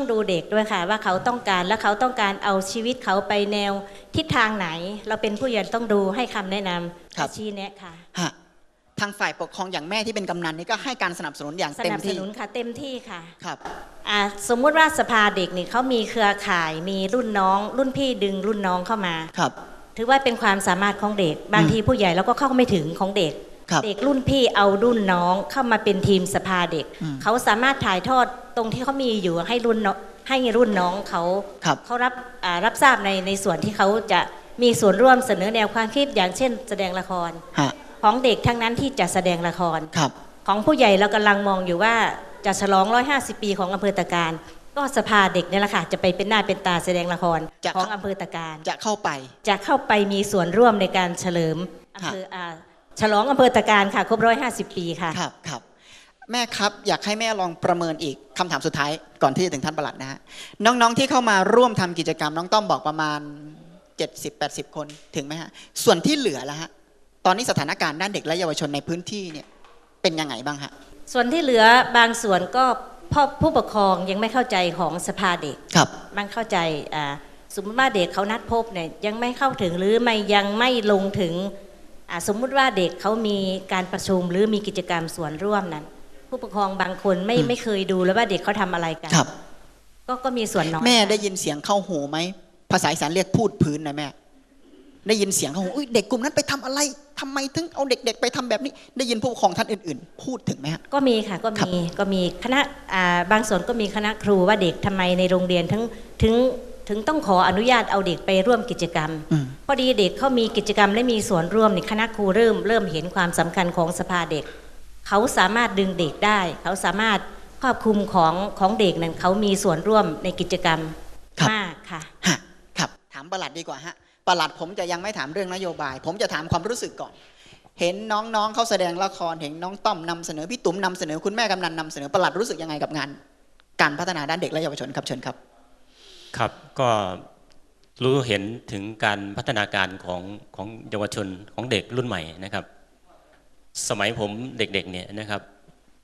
ต้องดูเด็กด้วยค่ะ ว่าเขาต้องการและเขาต้องการเอาชีวิตเขาไปแนวทิศทางไหน เราเป็นผู้ใหญ่ต้องดูให้คำแนะนครับำชี้แนะค่ะฮะทางฝ่ายปกครองอย่างแม่ที่เป็นกำนันนี่ก็ให้การสนับสนุนอย่างสเต็มนับสที่นุนค่ะเต็มที่ค่ะครับอ่าสมมุติว่าสภาเด็กนี่เขามีเครือข่ายมีรุ่นน้อง รุ่นพี่ดึงรุ่นน้องเข้ามาครับ ถือว่าเป็นความสามารถของเด็ก บางทีผู้ใหญ่เราก็เข้าไม่ถึงของเด็กครับ เด็กรุ่นพี่เอารุ่นน้องเข้ามาเป็นทีมสภาเด็กอืมเขาสามารถถ่ายทอดตรงที่เขามีอยู่ให้รุ่นน้องให้รุ่นน้องเขาครับเขารับอ่ารับทราบในในส่วนที่เขาจะมีส่วนร่วมเสนอแนวความคิดอย่างเช่น แสดงละครฮะของเด็กทั้งนั้นที่จะแสดงละครครับ ของผู้ใหญ่เรากำลังมองอยู่ว่าจะฉลอง 150 ปีของอำเภอตะการ ก็สภาเด็กเนี่ยแหละค่ะจะไปเป็นหน้าเป็นตาแสดงละครจะของอำเภอตะการจะเข้าไป จะเข้าไปมีส่วนร่วมในการเฉลิมอำเภออ่า ฉลองอำเภอตะการค่ะ ครบ150ปีค่ะ ครับครับ แม่ครับอยากให้แม่ลองประเมินอีกคำถามสุดท้ายก่อนที่จะถึงท่านประหลัดนะฮะน้องๆที่เข้ามาร่วมทำกิจกรรมน้องต้อมบอกประมาณ 70-80 คนถึงไหมฮะส่วนที่เหลือละฮะตอนนี้สถานการณ์ด้านเด็กและเยาวชนในพื้นที่เนี่ยเป็นยังไงบ้างฮะ ส่วนที่เหลือบางส่วนก็พ่อผู้ปกครองยังไม่เข้าใจของสภาเด็ก ครับมันเข้าใจอ่าสมมติว่าเด็กเขานัดพบเนี่ยยังไม่เข้าถึงหรือไม่ยังไม่ลงถึงอ่า สมมุติว่าเด็กเขามีการประชุมหรือมีกิจกรรมส่วนร่วมนั้น ผู้ปกครองบางคนไม่อืมไม่เคยดูแล้วว่าเด็กเขาทำอะไรกันครับ ก็ก็มีส่วนน้อยแม่ได้ยินเสียงเข้าหูไหมภาษาอีสานเรียกพูดพื้นนะแม่ได้ยินเสียงเข้าหูอุ้ยเด็กกลุ่มนั้นไปทำอะไรทำไมถึงเอาเด็ก ๆ ไปทำแบบนี้ ได้ยินผู้ปกครองท่านอื่น ๆ พูดถึงไหมฮะก็มีค่ะก็ครับมีก็มีคณะอ่าบางส่วนก็มีคณะครูว่าเด็กทำไมในโรงเรียนถึงถึง ถึงต้องขออนุญาตเอาเด็กไปร่วมกิจกรรมอืมพอดีเด็กเขามีกิจกรรมและมีส่วนร่วมนี่คณะครูเริ่ม เริ่มเห็นความสำคัญของสภาเด็ก เขาสามารถดึงเด็กได้ เขาสามารถครอบคลุมของของเด็กนั้นเขามีส่วนร่วมในกิจกรรมครับมากค่ะฮะครับถามประหลัดดีกว่าฮะประหลัดผมจะยังไม่ถามเรื่องนโยบาย ผมจะถามความรู้สึกก่อน เห็นน้องๆเขาแสดงละครเห็นน้องต้อมนำเสนอพี่ตุ๋มนำเสนอคุณแม่กำนันนำเสนอประหลัดรู้สึกยังไงกับงาน การพัฒนาด้านเด็กและเยาวชนครับเชิญครับ ครับก็รู้เห็นถึงการพัฒนาการของของเยาวชนของเด็กรุ่นใหม่นะครับ สมัยผมเด็กๆเนี่ยนะครับ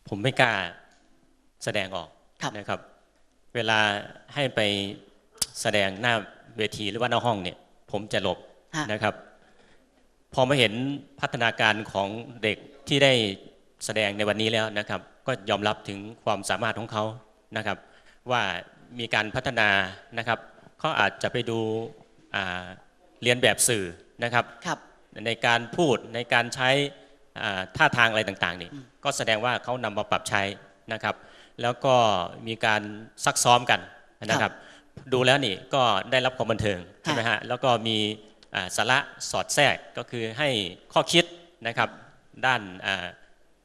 ผมไม่กล้าแสดงออกครับนะครับ เวลาให้ไปแสดงหน้าเวทีหรือว่าหน้าห้องเนี่ย ผมจะหลบฮะนะครับ พอมาเห็นพัฒนาการของเด็กที่ได้แสดงในวันนี้แล้วนะครับ ก็ยอมรับถึงความสามารถของเขานะครับ ว่า มีการพัฒนานะครับเขาอาจจะไปดูอ่าเรียนแบบสื่อนะครับครับในการพูดในการใช้อ่าท่าทางอะไรต่างๆนี่ก็แสดงว่าเขานำมาปรับใช้นะครับ แล้วก็มีการซักซ้อมกันนะครับ ดูแล้วนี่ก็ได้รับความบันเทิงใช่ไหมฮะแล้วก็มีอ่าสาระสอดแทรกก็คือให้ข้อคิดนะครับด้านอ่า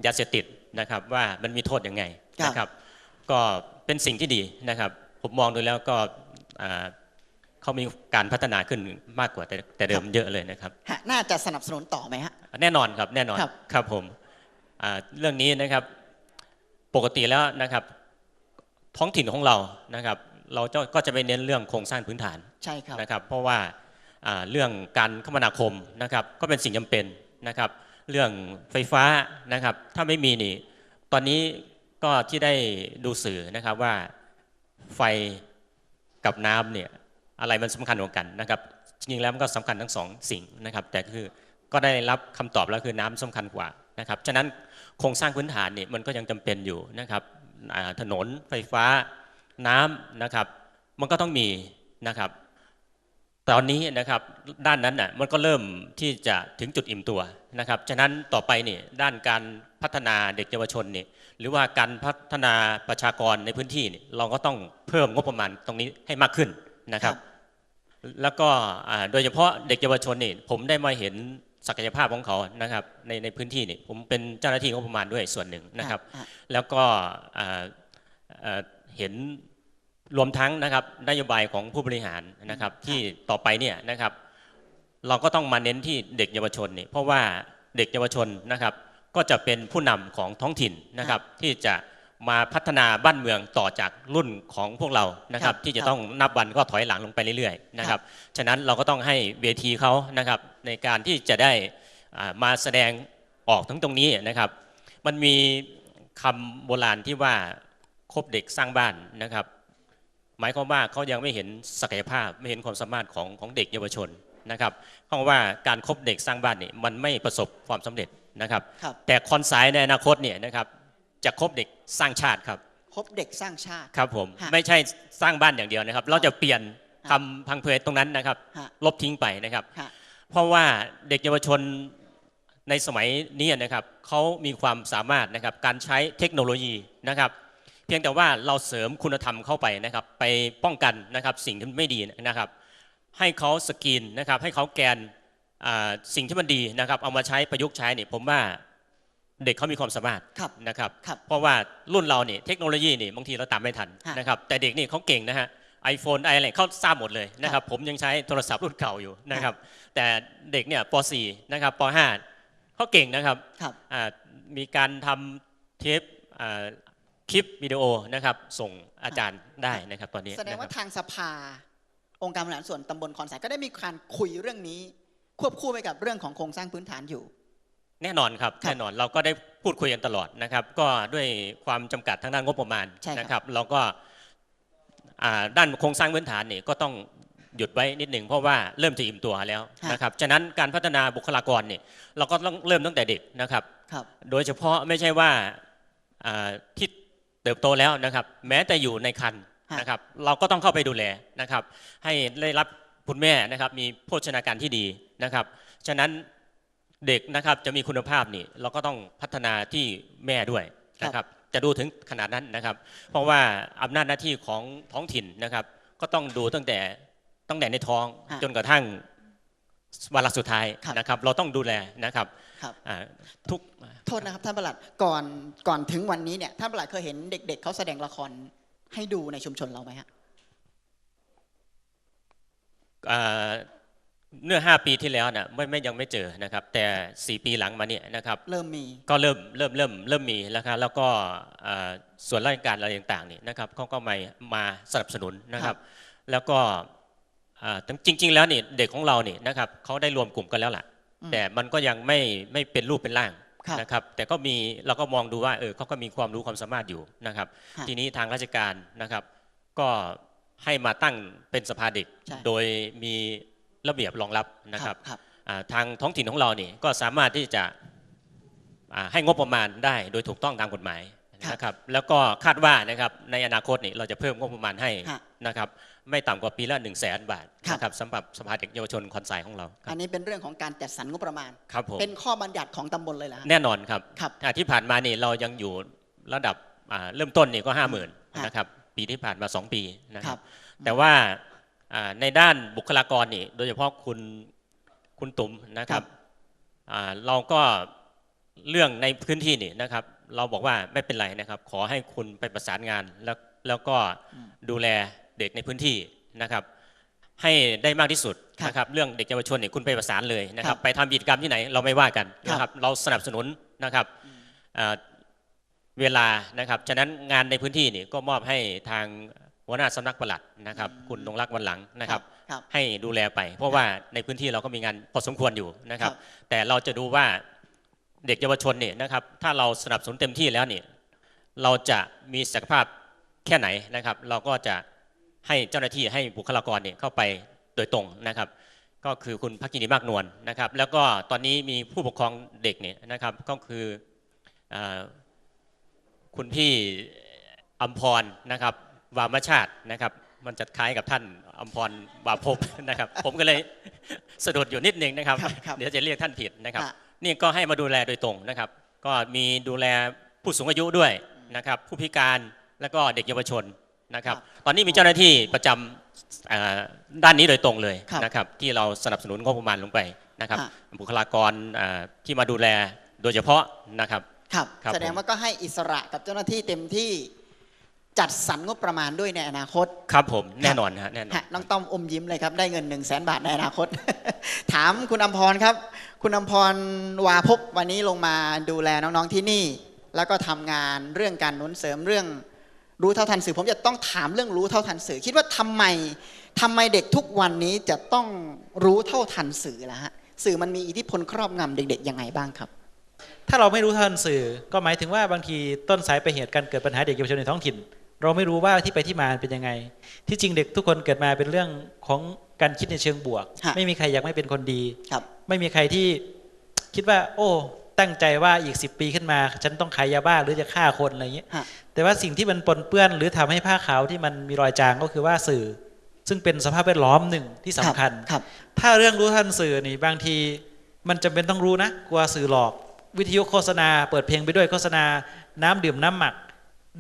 ยาเสพติดนะครับว่ามันมีโทษยังไงครับนะครับ ก็เป็นสิ่งที่ดีนะครับ ผมมองดูแล้วก็อ่าเขามีการพัฒนาขึ้นมากกว่าแต่แต่เดิมเยอะเลยนะครับฮะน่าจะสนับสนุนต่อไหมฮะ แน่นอนครับแน่นอนครับครับผมอ่าเรื่องนี้นะครับปกติแล้วนะครับท้องถิ่นของเรานะครับ เราจะก็จะไปเน้นเรื่องโครงสร้างพื้นฐานใช่ครับนะครับ เพราะว่าอ่าเรื่องการคมนาคมนะครับ ก็เป็นสิ่งจำเป็นนะครับ เรื่องไฟฟ้านะครับ ถ้าไม่มีนี่ ตอนนี้ก็ที่ได้ดูสื่อนะครับว่า ไฟกับน้ำเนี่ยอะไรมันสำคัญกว่ากันนะครับจริงๆแล้วมันก็สำคัญทั้งสองสิ่งนะครับแต่คือก็ได้รับคำตอบแล้วคือน้ำสำคัญกว่านะครับฉะนั้นโครงสร้างพื้นฐานเนี่ยมันก็ยังจำเป็นอยู่นะครับถนนไฟฟ้าน้ำนะครับมันก็ต้องมีนะครับตอนนี้นะครับด้านนั้นน่ะมันก็เริ่มที่จะถึงจุดอิ่มตัวนะครับฉะนั้นต่อไปนี่ด้านการพัฒนาเด็กเยาวชนนี่หรือว่าการพัฒนาประชากรในพื้นที่นี่เราก็ต้อง พิ่มงบประมาณตรงนี้ให้มากขึ้นนะครับ แล้วก็อ่าโดยเฉพาะเด็กเยาวชนนี่ผมได้มาเห็นศักยภาพของเขานะครับในในพื้นที่นี่ผมเป็นเจ้าหน้าที่งบประมาณด้วยส่วนหนึ่งนะครับอะแล้วก็อ่าอ่าเห็นรวมทั้งนะครับนโยบายของผู้บริหารนะครับ ที่ต่อไปเนี่ยนะครับ เราก็ต้องมาเน้นที่เด็กเยาวชนนี่เพราะว่าเด็กเยาวชนนะครับ ก็จะเป็นผู้นำของท้องถิ่นนะครับที่จะ มาพัฒนาบ้านเมืองต่อจากรุ่นของพวกเรานะครับครับที่จะครับต้องนับวันก็ถอยหลังลงไปเรื่อยๆนะครับฉะนั้นเราก็ต้องให้เวทีเขานะครับในการที่จะได้อ่ามาแสดงออกทั้งตรงนี้นะครับ มันมีคำโบราณที่ว่าคบเด็กสร้างบ้านนะครับ หมายความว่าเขายังไม่เห็นศักยภาพไม่เห็นความสามารถของของเด็กเยาวชนนะครับเพราะว่าการคบเด็กสร้างบ้านนี่มันไม่ประสบความสำเร็จนะครับครับ แต่คอนสายในอนาคตเนี่ยนะครับ จะคบเด็กสร้างชาติครับคบเด็กสร้างชาติครับผมฮะไม่ใช่สร้างบ้านอย่างเดียวนะครับ เราจะเปลี่ยนคำพังเพยตรงนั้นนะครับฮะลบทิ้งไปนะครับฮะเพราะว่าเด็กเยาวชนในสมัยนี้นะครับเขามีความสามารถนะครับการใช้เทคโนโลยีนะครับ เพียงแต่ว่าเราเสริมคุณธรรมเข้าไปนะครับ ไปป้องกันนะครับสิ่งที่ไม่ดีนะครับ ให้เขาสกรีนนะครับ ให้เขาแกนอ่าสิ่งที่มันดีนะครับ เอามาใช้ประยุกต์ใช้เนี่ยผมว่า เด็กเขามีความสามารถครับนะครับครับ เพราะว่ารุ่นเราเนี่ยเทคโนโลยีนี่บางทีเราตามไม่ทันฮะนะครับ แต่เด็กนี่เขาเก่งนะฮะไอโฟนไออะไรเขาทราบหมดเลยนะครับ ผมยังใช้โทรศัพท์รุ่นเก่าอยู่นะครับ แต่เด็กเนี่ยป .4 นะครับป .5 เขาเก่งนะครับครับอ่ามีการทำเทปอ่าคลิปวิดีโอนะครับส่งอาจารย์ได้นะครับตอนนี้แสดงว่านะครับทางสภา องค์การบริหารส่วนตำบลคอนสายก็ได้มีการคุยเรื่องนี้ ควบคู่ไปกับเรื่องของโครงสร้างพื้นฐานอยู่ แน่นอนครับครับแน่นอนเราก็ได้พูดคุยกันตลอดนะครับ ก็ด้วยความจำกัดทางด้านงบประมาณใช่ครับนะครับ เราก็อ่าด้านโครงสร้างพื้นฐานนี่ก็ต้องหยุดไว้นิดหนึ่งเพราะว่าเริ่มจะอิ่มตัวแล้วนะครับฉะนั้นการพัฒนาบุคลากรเนี่ยเราก็ต้องเริ่มตั้งแต่เด็กนะครับครับโดยเฉพาะไม่ใช่ว่าอ่าที่เติบโตแล้วนะครับ แม้แต่อยู่ในคันฮะนะครับ เราก็ต้องเข้าไปดูแลนะครับ ให้ได้รับคุณแม่นะครับมีโภชนาการที่ดีนะครับ ฉะนั้น เด็กนะครับจะมีคุณภาพนี่เราก็ต้องพัฒนาที่แม่ด้วยนะครับจะดูถึงขนาดนั้นนะครับ เพราะว่าอำนาจหน้าที่ของท้องถิ่นนะครับ ก็ต้องดูตั้งแต่ตั้งแต่ในท้องฮะจนกระทั่งวาระสุดท้ายครับนะครับ เราต้องดูแลนะครับครับอ่าทุกโทษนะครับท่านประหลัดก่อนก่อนถึงวันนี้เนี่ยท่านประหลัดเคยเห็นเด็ก ๆเขาแสดงละครให้ดูในชุมชนเราไหมฮะอ่า เมื่อ 5 ปีที่แล้วนะไม่ไม่ยังไม่เจอนะครับ แต่ 4 ปีหลังมาเนี่ยนะครับเริ่มมีก็เริ่มเริ่มเริ่มเริ่มมีแล้วครับแล้วก็อ่าส่วนราชการอะไรต่างๆนี่นะครับเขาก็มามาสนับสนุนนะครับ แล้วก็อ่าจริง ๆ แล้วนี่เด็กของเรานี่นะครับเขาได้รวมกลุ่มกันแล้วล่ะอืมแต่มันก็ยังไม่ไม่เป็นรูปเป็นร่างครับนะครับ แต่ก็มีเราก็มองดูว่าเออเขาก็มีความรู้ความสามารถอยู่นะครับฮะทีนี้ทางราชการนะครับ ก็ให้มาตั้งเป็นสภาเด็กใช่โดยมี ระเบียบรองรับนะครับครับอ่าทางท้องถิ่นของเรานี่ก็สามารถที่จะอ่าให้งบประมาณได้โดยถูกต้องตามกฎหมายครับนะครับแล้วก็คาดว่านะครับในอนาคตนี่เราจะเพิ่มงบประมาณให้ฮะนะครับไม่ต่ำกว่าปีละ1 0 0 0 0แสนบาทครับนะครับสำหรับสภาเด็กเยาวชนคอนไซของเราครัอับนนี้เป็นเรื่องของการจัดสรรงบประมาณครับผมเป็นข้อบัญญัติของตำบลเลยเหรอฮะแน่นอนครับครับอ่าที่ผ่านมานี่เรายังอยู่ระดับอ่าเริ่มต้นนี่ก็ห้าหมื่นฮะนะครับปีที่ผ่านมาสองปีนะคครัรับบแต่ว่าอ่า ในด้านบุคลากรนี่โดยเฉพาะคุณคุณตุ๋มนะครับอ่าเราก็เรื่องในพื้นที่นี่นะครับ เราบอกว่าไม่เป็นไรนะครับ ขอให้คุณไปประสานงานแล้วแล้วก็อืมดูแลเด็กในพื้นที่นะครับ ให้ได้มากที่สุดครับนะครับเรื่องเด็กเยาวชนเนี่ยคุณไปประสานเลยนะครัครับบไปทำกิจกรรมที่ไหนเราไม่ว่ากันนะคครัรับบเราสนับสนุนนะครับอืมอ่าเวลานะครับ ฉะนั้นงานในพื้นที่นี่ก็มอบให้ทาง หัวหน้าสำนักปลัดนะครับ คุณนงรักษ์วันหลังนะครับครับ ให้ดูแลไป เพราะว่าในพื้นที่เราก็มีงานพอสมควรอยู่นะครับครับ แต่เราจะดูว่าเด็กเยาวชนเนี่ยนะครับ ถ้าเราสนับสนุนเต็มที่แล้วเนี่ยเราจะมีศักยภาพแค่ไหนนะครับ เราก็จะให้เจ้าหน้าที่ให้บุคลากรเนี่ยเข้าไปโดยตรงนะครับ ก็คือคุณพักกินีมากนวลนะครับ แล้วก็ตอนนี้มีผู้ปกครองเด็กเนี่ยนะครับก็คืออ่าคุณพี่อัมพรนะครับ วามชาตินะครับ มันจะคล้ายกับท่านอัมพรวาภพนะครับ ผมก็เลยสะดุดอยู่นิดนึงนะครับครับครับเดี๋ยวจะเรียกท่านผิดนะครับฮะนี่ก็ให้มาดูแลโดยตรงนะครับ ก็มีดูแลผู้สูงอายุด้วยนะครับ ผู้พิการแล้วก็เด็กเยาวชนนะครับ ตอนนี้มีเจ้าหน้าที่ประจำอ่าด้านนี้โดยตรงเลยครับนะครับที่เราสนับสนุนงบประมาณลงไปนะครับฮะบุคลากรอ่าที่มาดูแลโดยเฉพาะนะครับครับครับแสดงผมว่าก็ให้อิสระกับเจ้าหน้าที่เต็มที่ จัดสรรงบประมาณด้วยในอนาคต ครับผมแน่นอนฮะแน่นอนฮะน้องต้อมอมยิ้มเลยครับ ได้เงิน1นึ่งแสนบาทในอนาคต ถามคุณอมพรครับ คุณอมพรวาภพวันนี้ลงมาดูแลน้องๆที่นี่ แล้วก็ทำงานเรื่องการหนุนเสริมเรื่องรู้เท่าทันสื่อ ผมจะต้องถามเรื่องรู้เท่าทันสื่อ คิดว่าทำไมทำไมเด็กทุกวันนี้จะต้องรู้เท่าทันสื่อล่ะฮะสื่อมันมีอิทธิพลครอบงำเด็กๆยังไงบ้างครับถ้าเราไม่รู้ทันสื่อ ก็หมายถึงว่าบางทีต้นสายไปเหตุการเกิดปัญหาเด็กเยาวชนในท้องถิ่น เราไม่รู้ว่าที่ไปที่มาเป็นยังไง ที่จริงเด็กทุกคนเกิดมาเป็นเรื่องของการคิดในเชิงบวกฮะไม่มีใครอยากไม่เป็นคนดีครับ ไม่มีใครที่คิดว่า โอ้ตั้งใจว่าอีกสิปีขึ้นมา ฉันต้องขายยาบ้าหรือจะฆ่าคนอะไรอย่างเงี้ยฮะแต่ว่าสิ่งที่มันปนเปื้อน หรือทำให้ผ้าขาวที่มันมีรอยจางก็คือว่าสื่อ ซึ่งเป็นสภาพแวดล้อมหนึ่งที่สำคัญครับ ถ้าเรื่องรู้ทันสื่อนี่บางที มันจำเป็นต้องรู้นะกลัวสื่อหลอก วิทยุโฆษณา เปิดเพลงไปด้วยโฆษณา น้ำดื่มน้ำหมัก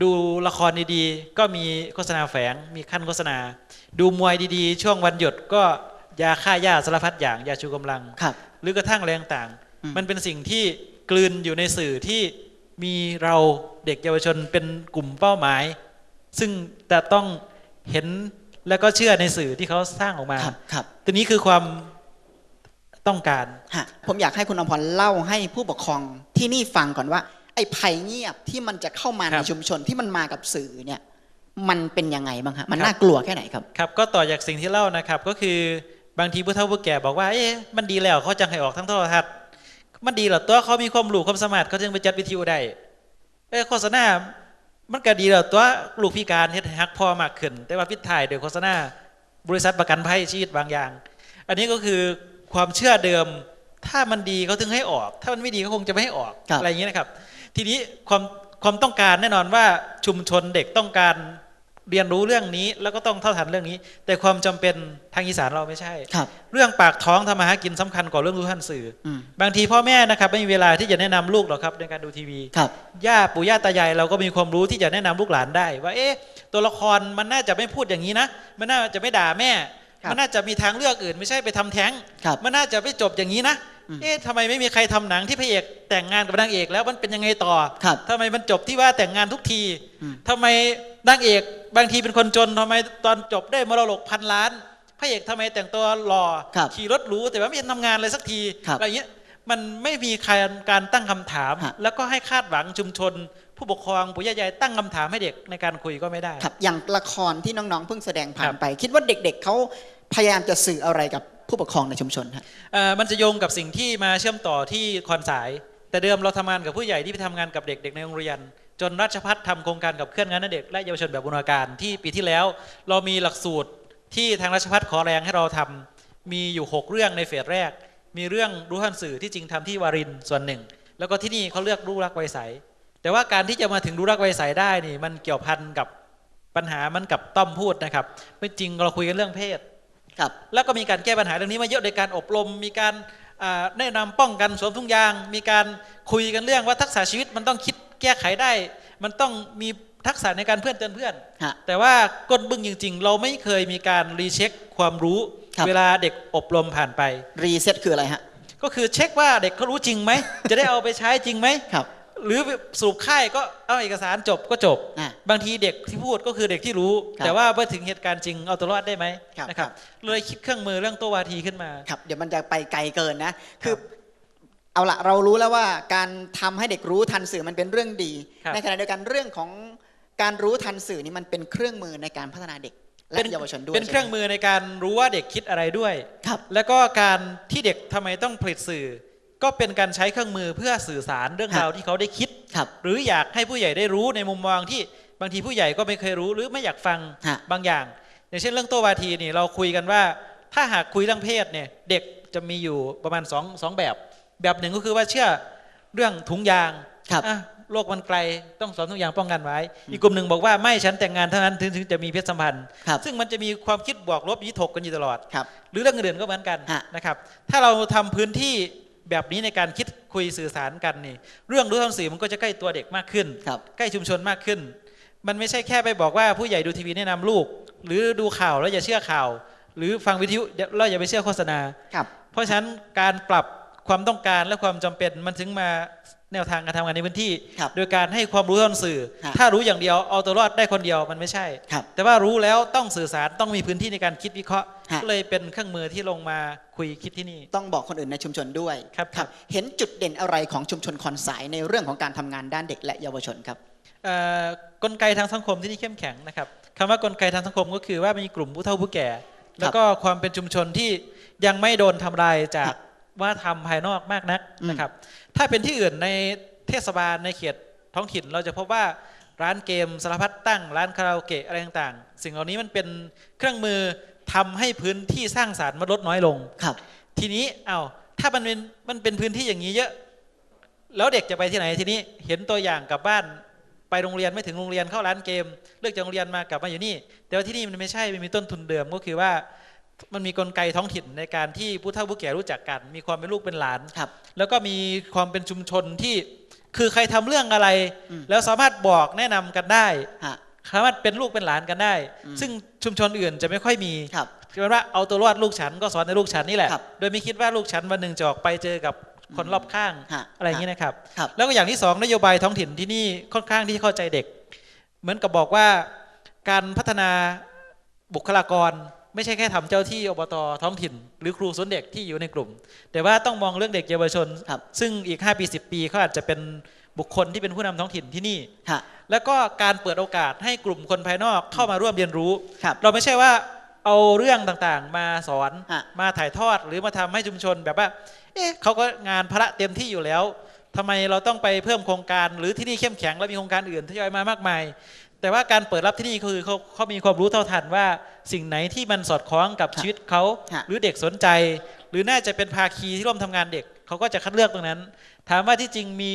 ดูละครดีๆ ก็มีโฆษณาแฝง มีขั้นโฆษณา ดูมวยดีๆ ช่วงวันหยุดก็ยาฆ่าหญ้าสารพัดอย่างยาชูกำลัง ครับหรือกระทั่งแรงต่างอืมมันเป็นสิ่งที่กลืนอยู่ในสื่อที่มีเราเด็กเยาวชนเป็นกลุ่มเป้าหมาย ซึ่งจะต้องเห็นแล้วก็เชื่อในสื่อที่เขาสร้างออกมาครับครับ ตัวนี้คือความต้องการ ฮะผมอยากให้คุณอมพรเล่าให้ผู้ปกครองที่นี่ฟังก่อนว่า ไอ้ภัยเงียบที่มันจะเข้ามาคในรับชุมชนที่มันมากับสื่อเนี่ยมันเป็นยังไงบ้างฮะมันครับน่ากลัวแค่ไหนครับครับ ก็ต่อจากสิ่งที่เล่านะครับ ก็คือบางทีผู้เฒ่าผู้แก่บอกว่าเอ๊ะมันดีแล้วเขาจังให้ออกทั้งโทรทัศน์มันดีเหรอตัวเขามีความรู้ความสามารถเขาจึงไปจัดวิทยุได้เอ้โฆษณา มันก็ดีแล้วตัวลูกพิการเฮ็ดให้ฮักพ่อมากขึ้น แต่ว่าพิดถ่ายโดยโฆษณาบริษัทประกันภัยชีวิตบางอย่าง อันนี้ก็คือความเชื่อเดิม ถ้ามันดีเขาถึงให้ออก ถ้ามันไม่ดีก็คงจะไม่ให้ออกครับอะไรอย่างนี้นะครับ ทีนี้ความความต้องการแน่นอนว่าชุมชนเด็กต้องการเรียนรู้เรื่องนี้ แล้วก็ต้องเท่าทันเรื่องนี้ แต่ความจำเป็นทางอีสานเราไม่ใช่ครับเรื่องปากท้องทำมาหากินสำคัญกว่าเรื่องรู้ทันสื่ออืมบางทีพ่อแม่นะครับไม่มีเวลาที่จะแนะนำลูกหรอกครับในการดูทีวีครับย่าปู่ย่าตายายเราก็มีความรู้ที่จะแนะนำลูกหลานได้ ว่าเอ๊ะตัวละครมันน่าจะไม่พูดอย่างนี้นะ มันน่าจะไม่ด่าแม่ครับมันน่าจะมีทางเลือกอื่น ไม่ใช่ไปทำแท้งครับมันน่าจะไม่จบอย่างนี้นะอืม เอ๊ะทำไมไม่มีใครทำหนังที่พระเอกแต่งงานกับนางเอกแล้วมันเป็นยังไงต่อครับทำไมมันจบที่ว่าแต่งงานทุกทีอืมทำไมนางเอกบางทีเป็นคนจนทำไมตอนจบได้มรดกพันล้าน พระเอกทำไมแต่งตัวหล่อครับขี่รถหรูแต่ว่าไม่เห็นทำงานเลยสักทีครับอะไรเงี้ยมันไม่มีการการตั้งคำถามฮะแล้วก็ให้คาดหวังชุมชน ผู้ปกครองปู่ย่ายายตั้งคำถามให้เด็กในการคุยก็ไม่ได้ครับอย่างละครที่น้องๆเพิ่งแสดงผ่าครันบไป คิดว่าเด็กๆเขาพยายามจะสื่ออะไรกับ ผู้ปกครองในชุมชนฮะเอ่อมันจะโยงกับสิ่งที่มาเชื่อมต่อที่คอนสาย แต่เดิมเราทำงานกับผู้ใหญ่ที่ไปทำงานกับเด็กๆในโรงเรียน จนราชพัฒน์ทำโครงการกับเคลื่อนงานเด็ก และเยาวชนแบบบูรณาการที่ปีที่แล้ว เรามีหลักสูตรที่ทางราชพัฒน์ขอแรงให้เราทำมีอยู่ 6 เรื่องในเฟสแรก มีเรื่องรู้ทันสื่อที่จริงทำที่วารินส่วนหนึ่ง แล้วก็ที่นี่เขาเลือกรู้รักไวยใสแต่ว่าการที่จะมาถึงรู้รักไวยใสได้นี่มันเกี่ยวพันกับปัญหามันกับต้อมพูดนะครับไม่จริงเราคุยกันเรื่องเพศ ครับแล้วก็มีการแก้ปัญหาเรื่องนี้มาเยอะในการอบรม มีการอ่าแนะนำป้องกันสวมทุงยาง มีการคุยกันเรื่องว่าทักษะชีวิตมันต้องคิดแก้ไขได้ มันต้องมีทักษะในการเพื่อนเตือนเพื่อนฮะแต่ว่าก้นบึ้งจริง ๆ เราไม่เคยมีการรีเช็คความรู้ครับเวลาเด็กอบรมผ่านไปรีเซ็ตคืออะไรฮะก็คือเช็คว่าเด็กเขารู้จริงไหม จะได้เอาไปใช้จริงไหมครับ หรือสรุปค่ายก็เอาเอกสารจบก็จบอะบางทีเด็กที่พูดก็คือเด็กที่รู้ครับแต่ว่าเมื่อถึงเหตุการณ์จริงเอาตัวรอดได้ไหมครับนะครับเลยคิดเครื่องมือเรื่องตัววาทีขึ้นมาครับเดี๋ยวมันจะไปไกลเกินนะคือเอาละเรารู้แล้วว่าการทำให้เด็กรู้ทันสื่อมันเป็นเรื่องดีครับในขณะเดียวกันเรื่องของการรู้ทันสื่อนี่มันเป็นเครื่องมือในการพัฒนาเด็กและเยาวชนด้วยเป็นเครื่องใช่ไหมือในการรู้ว่าเด็กคิดอะไรด้วยครับแล้วก็การที่เด็กทำไมต้องผลิตสื่อ ก็เป็นการใช้เครื่องมือเพื่อสื่อสารเรื่องครับราวที่เขาได้คิดครับหรืออยากให้ผู้ใหญ่ได้รู้ในมุมมองที่บางทีผู้ใหญ่ก็ไม่เคยรู้หรือไม่อยากฟังฮะบางอย่าง อย่างเช่นเรื่องโตวาทีนี่เราคุยกันว่า ถ้าหากคุยเรื่องเพศเนี่ยเด็กจะมีอยู่ประมาณสองสองแบบ แบบหนึ่งก็คือว่าเชื่อเรื่องถุงยางครับอะโลกมันไกลต้องสอนทุกอย่างป้องกันไว้ อีกกลุ่มหนึ่งบอกว่าไม่ฉันแต่งงานเท่านั้นถึงถึงจะมีเพศสัมพันธ์ครับซึ่งมันจะมีความคิดบวกลบยี่ถกกันอยู่ตลอดครับหรือเรื่องอื่นๆก็เหมือนกันฮะนะครับ ถ้าเราทำพื้นที่ แบบนี้ในการคิดคุยสื่อสารกันนี่ เรื่องรู้ทางสื่อมันก็จะใกล้ตัวเด็กมากขึ้นครับใกล้ชุมชนมากขึ้น มันไม่ใช่แค่ไปบอกว่าผู้ใหญ่ดูทีวีแนะนำลูก หรือดูข่าวแล้วอย่าเชื่อข่าว หรือฟังวิทยุแล้วอย่าไปเชื่อโฆษณาครับเพราะฉะนั้นการปรับความต้องการและความจำเป็นมันถึงมา แนวทางการทำงานในพื้นที่ ครับโดยการให้ความรู้ทางสื่อ ฮะถ้ารู้อย่างเดียวเอาตัวรอดได้คนเดียวมันไม่ใช่ ครับแต่ว่ารู้แล้วต้องสื่อสารต้องมีพื้นที่ในการคิดวิเคราะห์ฮะ ก็เลยเป็นเครื่องมือที่ลงมาคุยคิดที่นี่ ต้องบอกคนอื่นในชุมชนด้วยครับครับ เห็นจุดเด่นอะไรของชุมชนคอนสายในเรื่องของการทำงานด้านเด็กและเยาวชนครับ เอ่อกลไกทางสังคมที่นี่เข้มแข็งนะครับคำว่ากลไกทางสังคมก็คือว่ามีกลุ่มผู้เฒ่าผู้แก่ แล้วก็ความเป็นชุมชนที่ยังไม่โดนทำลายจาก ว่าทำภายนอกมากนักอืมนะครับ ถ้าเป็นที่อื่นในเทศบาลในเขตท้องถิ่นเราจะพบว่าร้านเกมสารพัดตั้ง ร้านคาราโอเกะอะไรต่างๆ สิ่งเหล่านี้มันเป็นเครื่องมือทำให้พื้นที่สร้างสารรค์มันลดน้อยลงครับ ทีนี้เอา้าถ้ามันเป็นมันเป็นพื้นที่อย่างนี้เยอะ แล้วเด็กจะไปที่ไหนทีนี้เห็นตัวอย่างกลับบ้านไปโรงเรียนไม่ถึงโรงเรียนเข้าร้านเกม เลิกจากโรงเรียนมากลับมาอยู่นี่ แต่ว่าที่นี่มันไม่ใช่มันมีต้นทุนเดิมก็คือว่า มันมีกลไกท้องถิ่นในการที่ผู้เฒ่าผู้แก่รู้จักกัน มีความเป็นลูกเป็นหลานครับ แล้วก็มีความเป็นชุมชนที่คือใครทำเรื่องอะไรอืมแล้วสามารถบอกแนะนำกันได้ฮะสามารถเป็นลูกเป็นหลานกันได้อืมซึ่งชุมชนอื่นจะไม่ค่อยมีครับคือว่าเอาตัวรอดลูกฉันก็สอนในลูกฉันนี่แหละครับโดยไม่คิดว่าลูกฉันวันหนึ่งจะออกไปเจอกับคนรอบข้างฮะอะไรอย่างนี้นะครับครับ แล้วก็อย่างที่สองนโยบายท้องถิ่นที่นี่ค่อนข้างที่เข้าใจเด็ก เหมือนกับบอกว่าการพัฒนาบุคลากร ไม่ใช่แค่ทำเจ้าที่อบตท้องถิ่น หรือครูสอนเด็กที่อยู่ในกลุ่ม แต่ว่าต้องมองเรื่องเด็กเยาวชนครับซึ่งอีก 5 ปี 10 ปีเขาอาจจะเป็นบุคคลที่เป็นผู้นำท้องถิ่นที่นี่ฮะแล้วก็การเปิดโอกาสให้กลุ่มคนภายนอกเข้ามาร่วมเรียนรู้ครับเราไม่ใช่ว่าเอาเรื่องต่างๆ มาสอนฮะมาถ่ายทอดหรือมาทำให้ชุมชนแบบว่า เอ๊ะเขาก็งานพระเต็มที่อยู่แล้วทำไมเราต้องไปเพิ่มโครงการ หรือที่นี่เข้มแข็งแล้วมีโครงการอื่นทยอยมามากมาย แต่ว่าการเปิดรับที่นี่คือเขาเขามีความรู้เท่าทันว่า สิ่งไหนที่มันสอดคล้องกับฮะชีวิตเขาฮะหรือเด็กสนใจ หรือน่าจะเป็นภาคีที่ร่วมทำงานเด็กเขาก็จะคัดเลือกตรงนั้น ถามว่าที่จริงมี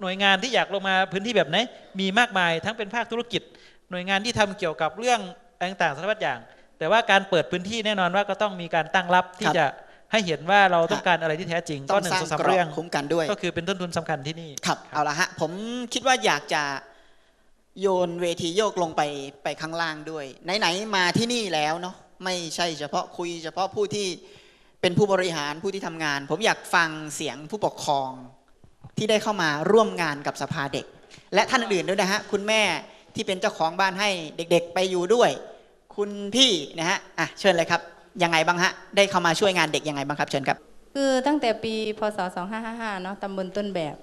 หน่วยงานที่อยากลงมาพื้นที่แบบไหนมีมากมายทั้งเป็นภาคธุรกิจ หน่วยงานที่ทำเกี่ยวกับเรื่องอะไรต่างๆสารพัดอย่าง แต่ว่าการเปิดพื้นที่แน่นอนว่าก็ต้องมีการตั้งรับที่ครับจะให้เห็นว่าเราต้องการอะไรที่แท้จริงต้ก็องหนึ่สงร้างสองสามกรอเรื่บองคุ้มกันด้วย ก็คือเป็นต้นทุนสำคัญที่นี่ครับเอาละฮะผมคิดว่าอยากจะ โยนเวทีโยกลงไปไปข้างล่างด้วย ไหนๆมาที่นี่แล้วเนาะไม่ใช่เฉพาะคุยเฉพาะผู้ที่เป็นผู้บริหารผู้ที่ทำงาน ผมอยากฟังเสียงผู้ปกครองที่ได้เข้ามาร่วมงานกับสภาเด็ก และท่านอื่นด้วยนะฮะคุณแม่ที่เป็นเจ้าของบ้านให้เด็กๆ ไปอยู่ด้วย คุณพี่นะฮะอะเชิญเลยครับยังไงบ้างฮะได้เข้ามาช่วยงานเด็กยังไงบ้างครับเชิญครับ คือตั้งแต่ปีพศ2555เนาะตำบลต้นแบบ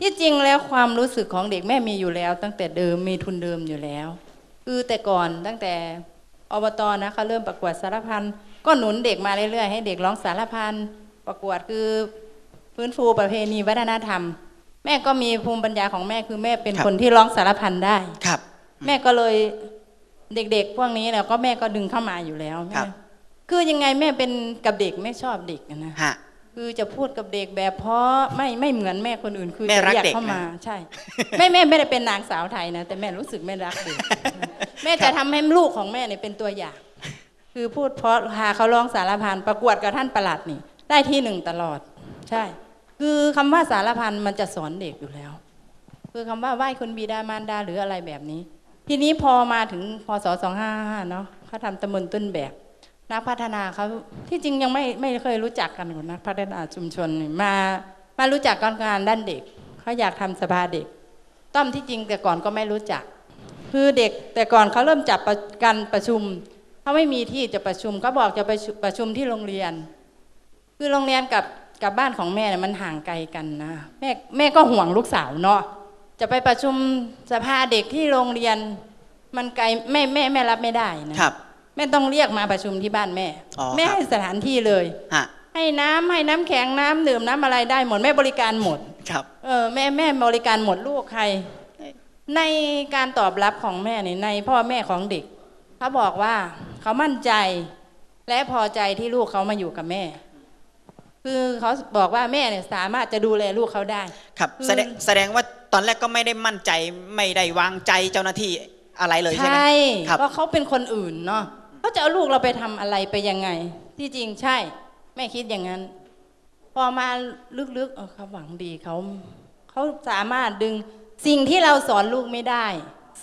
ที่จริงแล้วความรู้สึกของเด็กแม่มีอยู่แล้ว ตั้งแต่เดิมมีทุนเดิมอยู่แล้ว คือแต่ก่อนตั้งแต่อบตนะเขาเริ่มประกวดสารพันก็หนุนเด็กมาเรื่อยๆให้เด็กร้องสารพันประกวดคือฟื้นฟูประเพณีวัฒนธรรม แม่ก็มีภูมิปัญญาของแม่คือแม่เป็นครับคนที่ร้องสารพันได้ครับ แม่ก็เลยเด็กๆพวกนี้เนี่ยก็แม่ก็ดึงเข้ามาอยู่แล้วครัแม่บคือยังไงแม่เป็นกับเด็กแม่ชอบเด็กอะนะฮะ คือจะพูดกับเด็กแบบเพราะไม่ไม่เหมือนแม่คนอื่น คือแม่จะรักเรียกเด็กเข้ามานะใช่ แม่แม่ไม่ได้เป็นนางสาวไทยนะแต่แม่รู้สึกแม่รักเด็กแม่จะทำให้ลูกของแม่เนี่ยเป็นตัวอย่าง คือพูดเพราะพาเขาร้องสารพันประกวดกับท่านประหลัดนี่ ได้ที่หนึ่งตลอด ใช่ คือคำว่าสารพันมันจะสอนเด็กอยู่แล้ว คือคำว่าไหว้คุณบิดามารดาหรืออะไรแบบนี้ ทีนี้พอมาถึงพศ255เนาะเขาทำตำบลต้นแบบ นักพัฒนาเขาที่จริงยังไม่ไม่เคยรู้จักกันกับนักพัฒนาชุมชนมามารู้จักการงานด้านเด็กเขาอยากทำสภาเด็ก ต้อมที่จริงแต่ก่อนก็ไม่รู้จัก คือเด็กแต่ก่อนเขาเริ่มจับประกันประชุมเขาไม่มีที่จะประชุมก็บอกจะไปประชุมที่โรงเรียน คือโรงเรียนกับกับบ้านของแม่เนี่ยมันห่างไกลกันนะแม่แม่ก็ห่วงลูกสาวเนาะจะไปประชุมสภาเด็กที่โรงเรียน มันไกลแม่แม่แม่รับไม่ได้นะครับ แม่ต้องเรียกมาประชุมที่บ้านแม่อ๋อแม่ครับให้สถานที่เลยฮะให้น้ำให้น้ำแข็งน้ำดื่มน้ำอะไรได้หมดแม่บริการหมดครับเออแม่แม่บริการหมดลูกใคร ในการตอบรับของแม่เนี่ยในพ่อแม่ของเด็กเขาบอกว่าเขามั่นใจ และพอใจที่ลูกเขามาอยู่กับแม่ คือเขาบอกว่าแม่เนี่ยสามารถจะดูแลลูกเขาได้ ครับคือแสดงแสดงว่าตอนแรกก็ไม่ได้มั่นใจไม่ได้วางใจเจ้าหน้าที่อะไรเลยใช่ไหมใช่ครับเพราะเขาเป็นคนอื่นเนาะ เขาจะเอาลูกเราไปทำอะไรไปยังไง ที่จริงใช่แม่คิดอย่างนั้น พอมาลึกๆเออเขาหวังดีเขาเขาสามารถดึงสิ่งที่เราสอนลูกไม่ได้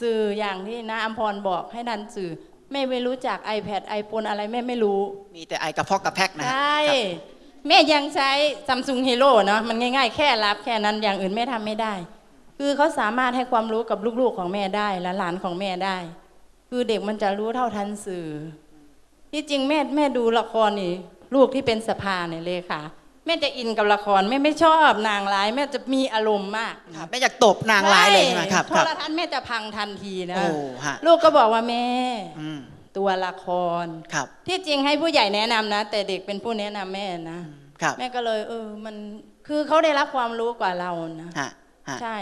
สื่ออย่างที่น้าอัมพรบอกให้ดันสื่อแม่ไม่รู้จัก iPad iPhone อะไรแม่ไม่รู้ มีแต่ไอกระพอกกระแพกนะฮะใช่ครับแม่ยังใช้ซัมซุงฮีโร่เนาะมันง่ายๆ แค่รับแค่นั้นอย่างอื่นแม่ทำไม่ได้ คือเขาสามารถให้ความรู้กับลูกๆของแม่ได้และหลานของแม่ได้ คือเด็กมันจะรู้เท่าทันสื่อ ที่จริงแม่แม่ดูละครนี่ลูกที่เป็นสภาเนี่ยเลยค่ะ แม่จะอินกับละครแม่ไม่ชอบนางร้าย แม่จะมีอารมณ์มากครับไม่อยากตบนางร้ายเลยใช่ไหมครับโทครับรทัศน์แม่จะพังทันทีนะโอ้ฮะลูกก็บอกว่าแม่อืมตัวละครครับ ที่จริงให้ผู้ใหญ่แนะนำนะ แต่เด็กเป็นผู้แนะนำแม่นะครับแม่ก็เลย เออ มันคือเขาได้รับความรู้กว่าเรานะฮะฮะใช่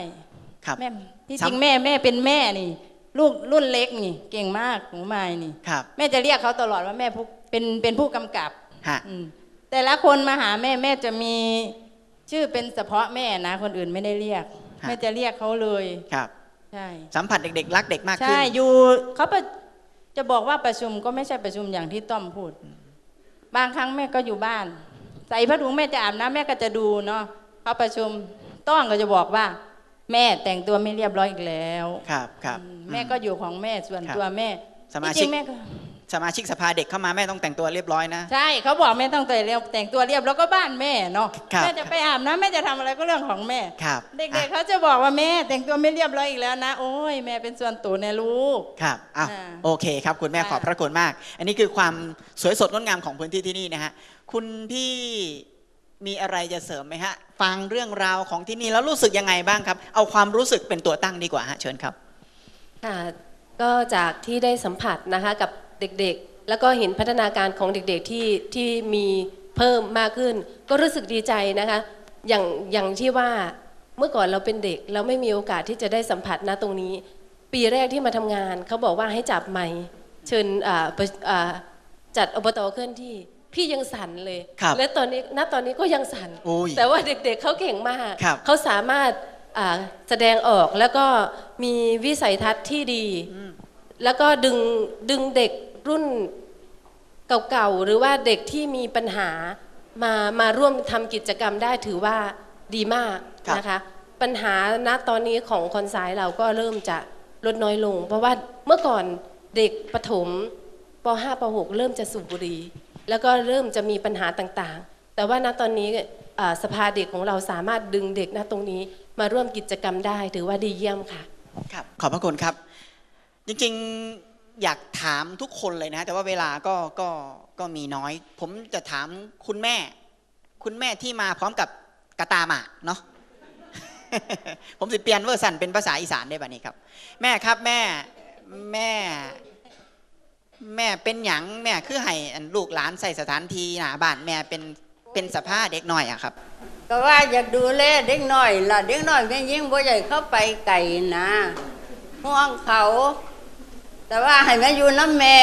ครับแม่ที่ซ้ำจริงแม่แม่เป็นแม่นี่ ลูกรุ่นเล็กนี่ เก่งมากหนูมายนี่ครับ แม่จะเรียกเขาตลอดว่าแม่ผู้เป็นเป็นผู้กำกับฮะ อืมแต่ละคนมาหาแม่แม่จะมีชื่อเป็นเฉพาะแม่นะ คนอื่นไม่ได้เรียก ฮะ แม่จะเรียกเขาเลย ครับ ใช่ สัมผัสเด็กๆ รักเด็กมากขึ้น ใช่อยู่เขาประจะบอกว่าประชุมก็ไม่ใช่ประชุมอย่างที่ต้อมพูด บางครั้งแม่ก็อยู่บ้าน ใส่ผ้าถุงแม่จะอาบน้ำแม่ก็จะดูเนาะเขาประชุมต้องก็จะบอกว่า แม่แต่งตัวไม่เรียบร้อยอีกแล้วครับครับอืมแม่ก็อยู่ของแม่ส่วนครับตัวแม่สมาชิกที่จริงแม่ก็สมาชิกสภาเด็กเข้ามาแม่ต้องแต่งตัวเรียบร้อยนะใช่เขาบอกแม่ต้องแต่งเรียบแต่งตัวเรียบแล้วก็บ้านแม่เนาะครับแม่จะไปอาบน้ำแม่จะทำอะไรก็เรื่องของแม่ครับเด็กอะๆเขาจะบอกว่าแม่แต่งตัวไม่เรียบร้อยอีกแล้วนะ โอ้ยแม่เป็นส่วนตัวในลูกครับอ้าวอ่าโอเคครับคุณแม่ค่ะขอบพระคุณมาก อันนี้คือความสวยสดงดงามของพื้นที่ที่นี่นะฮะคุณพี่ มีอะไรจะเสริมไหมฮะ ฟังเรื่องราวของที่นี่แล้วรู้สึกยังไงบ้างครับ เอาความรู้สึกเป็นตัวตั้งดีกว่าฮะเชิญครับค่ะก็จากที่ได้สัมผัสนะคะกับเด็กๆ แล้วก็เห็นพัฒนาการของเด็กๆที่ที่มีเพิ่มมากขึ้น ก็รู้สึกดีใจนะคะ อย่างอย่างที่ว่าเมื่อก่อนเราเป็นเด็ก เราไม่มีโอกาสที่จะได้สัมผัสณตรงนี้ ปีแรกที่มาทำงานเขาบอกว่าให้จับไมค์เชิญอ่าประอ่าจัดอบตเคลื่อนที่ พี่ยังสั่นเลย ครับและตอนนี้ณตอนนี้ก็ยังสั่น โอ้ยแต่ว่าเด็กๆเขาเก่งมาก ครับ เขาสามารถอ่าแสดงออกแล้วก็มีวิสัยทัศน์ที่ดี แล้วก็ดึงดึงเด็กรุ่นเก่าๆ หรือว่าเด็กที่มีปัญหามามาร่วมทำกิจกรรมได้ถือว่าดีมากครับ นะคะ ปัญหาณตอนนี้ของคอนไซน์เราก็เริ่มจะลดน้อยลง เพราะว่าเมื่อก่อนเด็กประถมป .5 ป .6 เริ่มจะสูบบุหรี่ แล้วก็เริ่มจะมีปัญหาต่างๆ แต่ว่าณตอนนี้สภาเด็กของเราสามารถดึงเด็กณตรงนี้มาร่วมกิจกรรมได้ถือว่าดีเยี่ยมค่ะครับขอบพระคุณครับ จริงๆอยากถามทุกคนเลยนะ แต่ว่าเวลาก็ก็ก็มีน้อย ผมจะถามคุณแม่ คุณแม่ที่มาพร้อมกับกระตาหมากเนาะผมสิเปลี่ยนเวอร์สันเป็นภาษาอีสานได้ป่ะนี่ครับ แม่ครับแม่แม่ แม่เป็นหยังแม่คือให้อันลูกหลานใส่สถานที่หนาบ้านแม่เป็นเป็นสภาเด็กน้อยอะครับ ก็ว่าอยากดูแลเด็กน้อยล่ะเด็กน้อยแม่ยิ่งบ่ใหญ่เข้าไปไก่นะห่วงเขา แต่ว่าให้แม่อยู่น้ำแม่